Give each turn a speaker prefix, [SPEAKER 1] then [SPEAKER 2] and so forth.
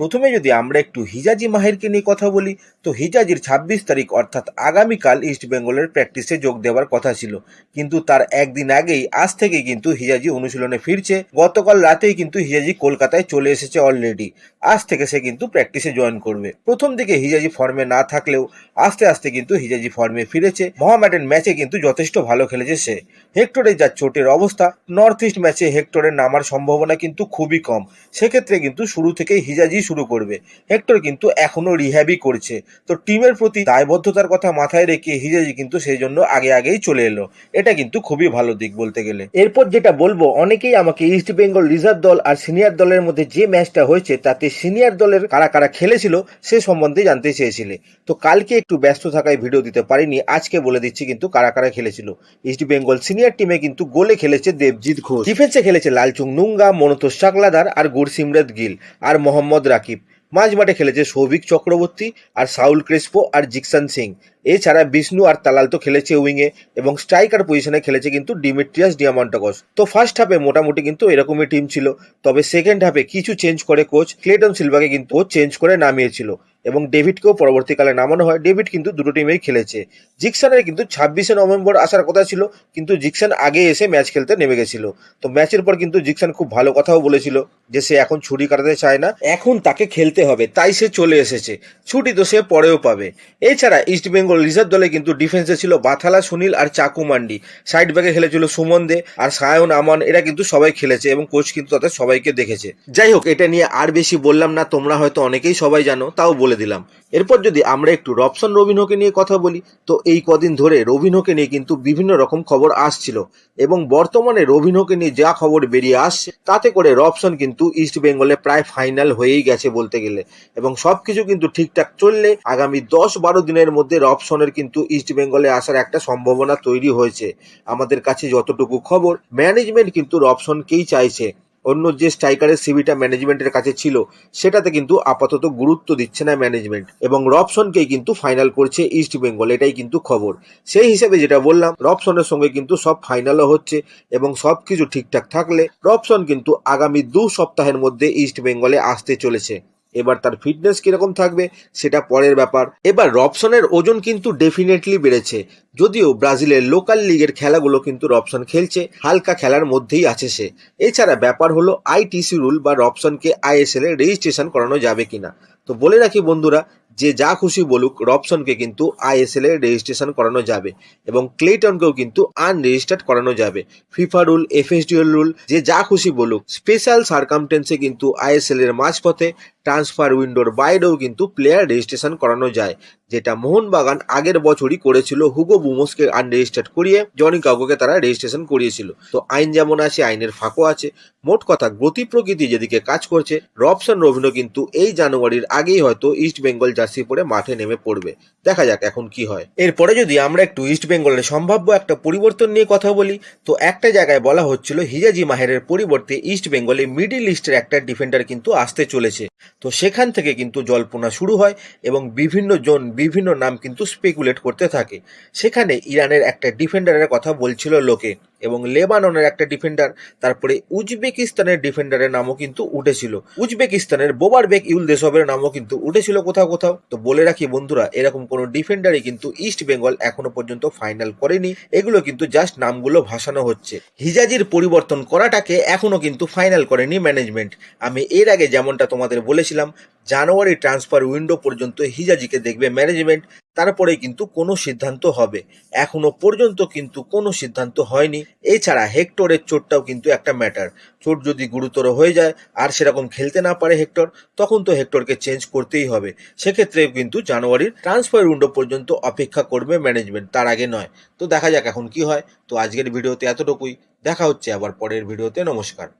[SPEAKER 1] প্রথমে যদি আমরা একটু হিজাজি মাহিরকে নিয়ে কথা বলি, তো হিজাজির ছাব্বিশ তারিখ অর্থাৎ আগামীকাল ইস্ট বেঙ্গলের প্র্যাকটিসে যোগ দেওয়ার কথা ছিল। কিন্তু তার একদিন আগেই, আজ থেকে কিন্তু হিজাজি অনুশীলনে ফিরছে। গতকাল রাতেই কিন্তু হিজাজি কলকাতায় চলে এসেছে অলরেডি আজ থেকে সে কিন্তু প্র্যাকটিসে জয়েন করবে। প্রথম দিকে হিজাজি ফর্মে না থাকলেও আস্তে আস্তে কিন্তু হিজাজি ফর্মে ফিরেছে। মহামেডান ম্যাচে কিন্তু যথেষ্ট ভালো খেলেছে সে। হেক্টরের যা চোটের অবস্থা নর্থ ইস্ট ম্যাচে হেক্টরের নামার সম্ভাবনা কিন্তু খুবই কম। সেক্ষেত্রে কিন্তু শুরু থেকেই হিজাজি শুরু করবে। হেক্টর কিন্তু এখনও রিহ্যাবই করছে। তো টিমের প্রতি দায়বদ্ধতার কথা মাথায় রেখে হিজাজি কিন্তু সেই জন্য আগে আগেই চলে এলো। এটা কিন্তু খুবই ভালো দিক বলতে গেলে। এরপর যেটা বলব, অনেকেই আমাকে ইস্ট বেঙ্গল রিজার্ভ দল আর সিনিয়র দলের মধ্যে যে ম্যাচটা হয়েছে, তাতে সিনিয়র দলের কারা কারা খেলেছিল, সে সম্বন্ধে জানতে চেয়েছিলে। তো কালকে একটু ব্যস্ত থাকায় ভিডিও দিতে পারিনি, আজকে বলে দিচ্ছি কিন্তু কারা কারা খেলেছিল। ইস্ট বেঙ্গল সিনিয়র টিমে কিন্তু গোলে খেলেছে দেবজিৎ ঘোষ। ডিফেন্সে খেলেছে লালচুং নুঙ্গা, মনতোষ চাকলাদার আর গুরসিমরত গিল। আর মোহাম্মদ রাকিব। মাঝ মাঠে খেলেছে সৌভিক চক্রবর্তী আর সাউল ক্রেসপো আর জিকসান সিং। এছাড়া বিষ্ণু আর তালাল তো খেলেছে উইংয়ে এবং স্ট্রাইকার পজিশনে খেলেছে কিন্তু ডিমিট্রিয়াস ডিয়ামন্টাকস তো ফার্স্ট হাফে মোটামুটি কিন্তু এরকমই টিম ছিল, তবে সেকেন্ড হাফে কিছু চেঞ্জ করে কোচ ক্লেটন সিলভাকে কিন্তু চেঞ্জ করে নামিয়েছিল। এবং ডেভিডকেও পরবর্তীকালে নামানো হয়। ডেভিড কিন্তু দুটো টিমেই খেলেছে। জিকসানের কিন্তু ছাব্বিশে নভেম্বর আসার কথা ছিল, কিন্তু জিকসান আগে এসে ম্যাচ খেলতে নেমে গেছিল। তো ম্যাচের পর কিন্তু জিকসান খুব ভালো কথাও বলেছিল যে সে এখন ছুটি কাটাতে চায় না, এখন তাকে খেলতে হবে, তাই সে চলে এসেছে। ছুটি তো সে পরেও পাবে। এছাড়া ইস্ট বেঙ্গল রিজার্ভ দলে কিন্তু ডিফেন্সে ছিল বাথালা, সুনীল আর চাকু মান্ডি। সাইড ব্যাকে খেলেছিল সুমন দে আর সায়ন আমান, এরা কিন্তু সবাই খেলেছে এবং কোচ কিন্তু তাদের সবাইকে দেখেছে। যাই হোক, এটা নিয়ে আর বেশি বললাম না, তোমরা হয়তো অনেকেই সবাই জানো, তাও বলে দিলাম। এরপর যদি আমরা একটু রবসন রবিনহোকে নিয়ে কথা বলি, তো এই কদিন ধরে রবিনহোকে নিয়ে কিন্তু বিভিন্ন রকম খবর আসছিল এবং বর্তমানে রবিনহোকে নিয়ে যা খবর বেরিয়ে আসছে, তাতে করে রবসন কিন্তু ইস্ট বেঙ্গলে প্রায় ফাইনাল হয়েই গেছে বলতে গেলে। এবং সবকিছু কিন্তু ঠিকঠাক চললে আগামী দশ বারো দিনের মধ্যে রবসনের কিন্তু ইস্ট বেঙ্গলে আসার একটা সম্ভাবনা তৈরি হয়েছে। আমাদের কাছে যতটুকু খবর, ম্যানেজমেন্ট কিন্তু রবসনকেই চাইছে। অন্য যে স্ট্রাইকারের সিবিটা ম্যানেজমেন্টের কাছে ছিল, সেটাতে কিন্তু আপাতত গুরুত্ব দিচ্ছে না ম্যানেজমেন্ট। এবং রবসনকেই কিন্তু ফাইনাল করছে ইস্ট বেঙ্গল, এটাই কিন্তু খবর। সেই হিসেবে যেটা বললাম রবসনের সঙ্গে কিন্তু সব ফাইনালও হচ্ছে এবং সব কিছু ঠিকঠাক থাকলে রবসন কিন্তু আগামী দু সপ্তাহের মধ্যে ইস্ট বেঙ্গলে আসতে চলেছে। এবার তার ফিটনেস কীরকম থাকবে সেটা পরের ব্যাপার। এবার রবসনের ওজন কিন্তু ডেফিনেটলি বেড়েছে, যদিও ব্রাজিলের লোকাল লিগের খেলাগুলো কিন্তু রবসন খেলছে, হালকা খেলার মধ্যেই আছে সে। এছাড়া ব্যাপার হলো আইটিসি রুল বা রবসনকে আইএসএল এ রেজিস্ট্রেশন করানো যাবে কিনা। তো বলে রাখি বন্ধুরা যে যা খুশি বলুক, রবসনকে কিন্তু আইএসএল এ রেজিস্ট্রেশন করানো যাবে এবং ক্লেটনকেও কিন্তু আনরেজিস্টার্ড করানো যাবে। ফিফা রুল, এফএসডিএল রুল, যে যা খুশি বলুক। স্পেশাল সার্কামটেন্সে কিন্তু আইএসএল এর মাঝপথে ট্রান্সফার উইন্ডোর বাইরেও কিন্তু প্লেয়ার রেজিস্ট্রেশন করানো যায়। যেটা মোহনবাগান আগের বছরই করেছিল। হুগো বুমোসকে আনরেজিস্টার্ড করিয়ে জনি কাউকে তারা রেজিস্ট্রেশন করিয়েছিল। তো আইন যেমন আছে, আইনের ফাঁকও আছে। মোট কথা, গতি প্রকৃতি যেদিকে কাজ করছে, রবসন রবিনো কিন্তু এই জানুয়ারির আগেই হয়তো ইস্ট বেঙ্গল জার্সি পরে মাঠে নেমে পড়বে। দেখা যাক এখন কি হয়। এরপরে যদি আমরা একটু ইস্ট বেঙ্গলের সম্ভাব্য একটা পরিবর্তন নিয়ে কথা বলি, তো একটা জায়গায় বলা হচ্ছিল, হিজাজি মাহেরের পরিবর্তে ইস্ট বেঙ্গলে মিডিল ইস্টের একটা ডিফেন্ডার কিন্তু আসতে চলেছে। তো সেখান থেকে কিন্তু জল্পনা শুরু হয় এবং বিভিন্ন জন বিভিন্ন নাম কিন্তু স্পেকুলেট করতে থাকে। সেখানে ইরানের একটা ডিফেন্ডারের কথা বলছিল লোকে এবং লেবাননের একটা ডিফেন্ডার তারপরে উজবেকিস্তানের ডিফেন্ডারের নামও কিন্তু উঠেছিল। উজবেকিস্তানের বোবারবেক ইউল দেশবের নামও কিন্তু উঠেছিল কোথাও কোথাও। তো বলে রাখি বন্ধুরা, এরকম কোনো ডিফেন্ডারই কিন্তু ইস্ট বেঙ্গল এখনও পর্যন্ত ফাইনাল করেনি। এগুলো কিন্তু জাস্ট নামগুলো ভাসানো হচ্ছে। হিজাজির পরিবর্তন করাটাকে এখনও কিন্তু ফাইনাল করেনি ম্যানেজমেন্ট আমি এর আগে যেমনটা তোমাদের বলেছিলাম জানুয়ারি ট্রান্সফার উইন্ডো পর্যন্ত হিজাজিকে দেখবে ম্যানেজমেন্ট তারপরে কিন্তু কোনো সিদ্ধান্ত হবে। এখনও পর্যন্ত কিন্তু কোনো সিদ্ধান্ত হয়নি। এছাড়া হেক্টরের চোটটাও কিন্তু একটা ম্যাটার। চোট যদি গুরুতর হয়ে যায় আর সেরকম খেলতে না পারে হেক্টর, তখন তো হেক্টরকে চেঞ্জ করতেই হবে। সেক্ষেত্রে কিন্তু জানুয়ারির ট্রান্সফার উইন্ডো পর্যন্ত অপেক্ষা করবে ম্যানেজমেন্ট, তার আগে নয়। তো দেখা যাক এখন কি হয়। তো আজকের ভিডিওতে এতটুকুই। দেখা হচ্ছে আবার পরের ভিডিওতে। নমস্কার।